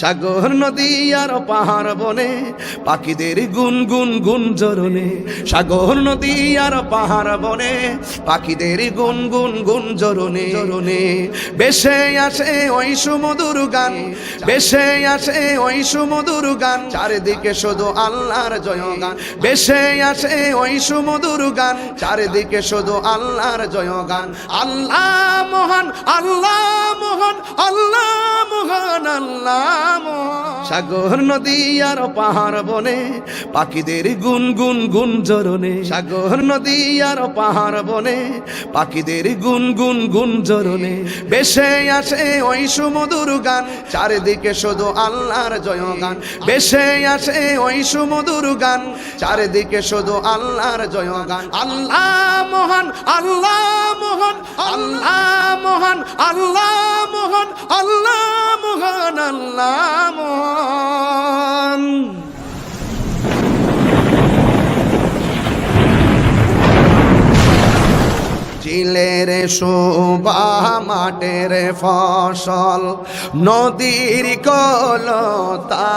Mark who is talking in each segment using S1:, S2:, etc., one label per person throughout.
S1: সাগর নদী আর পাহাড় বনে পাখিদের গুন গুন গুন জরনে সাগর নদী আর পাহাড় বনে পাখিদের গুন গুন গুন জরনে জরনে বেশে আসে ওই সুমধুর গান বেশে আসে ওই সুমধুর গান চারিদিকে শুধু আল্লাহর জয় গান বেশে আসে ওই সুমধুর গান চারিদিকে শুধু আল্লাহর জয় গান আল্লাহ মহান আল্লাহ মহান আল্লাহ মহান আল্লাহ। সাগর নদী আর পাহাড় বনে, পাখিদের গুন গুন গুন জরনে সাগর নদী আর পাহাড় বনে, পাখিদের গুন গুন গুন জরনে বেশে আসে ওই সুমধুর গান, চারিদিকে শুধু আল্লাহর জয় গান বেশে আসে ওই সুমধুর গান, চারিদিকে শুধু আল্লাহর জয় গান আল্লাহ মহান আল্লাহ মহান আল্লাহ মহান আল্লাহ মহান, আল্লাহ চিলের শোভা মাটের ফসল নদীর কলতা।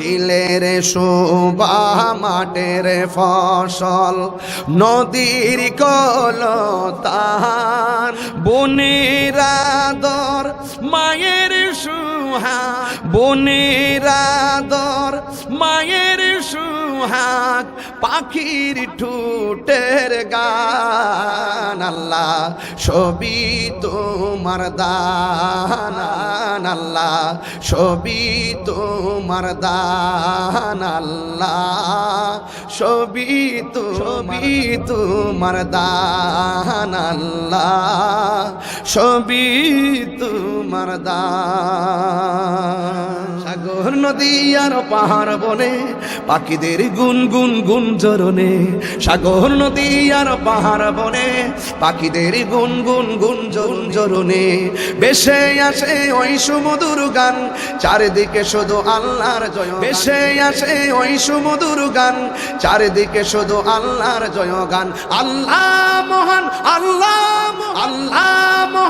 S1: চিলের শোভা মাটের ফসল নদীর কলতান বনেরাদর মায়ের সুহা বনেরাদর মায়ের সুহাগ পাখির ঠুটের গান, আল্লাহ ছবি তোমার দান, আল্লাহ ছবি তোমার দান, আল্লাহ ছবি তো ছবি তোমার দান, আল্লাহ ছবি তোমার দান। নদী আর পাহাড় বনে, পাখিদের গুন গুন গুন জরনে সাগর নদী আর পাহাড় বনে, পাখিদের গুন গুন গুন জরুন জরনে বেশে আসে ওই সুমধুর গান, চারিদিকে শুধু আল্লাহর জয় বেশে আসে ওই সুমধুর গান, চারিদিকে শুধু আল্লাহর জয় গান। আল্লাহ মহান, আল্লাহ আল্লাহ মহান।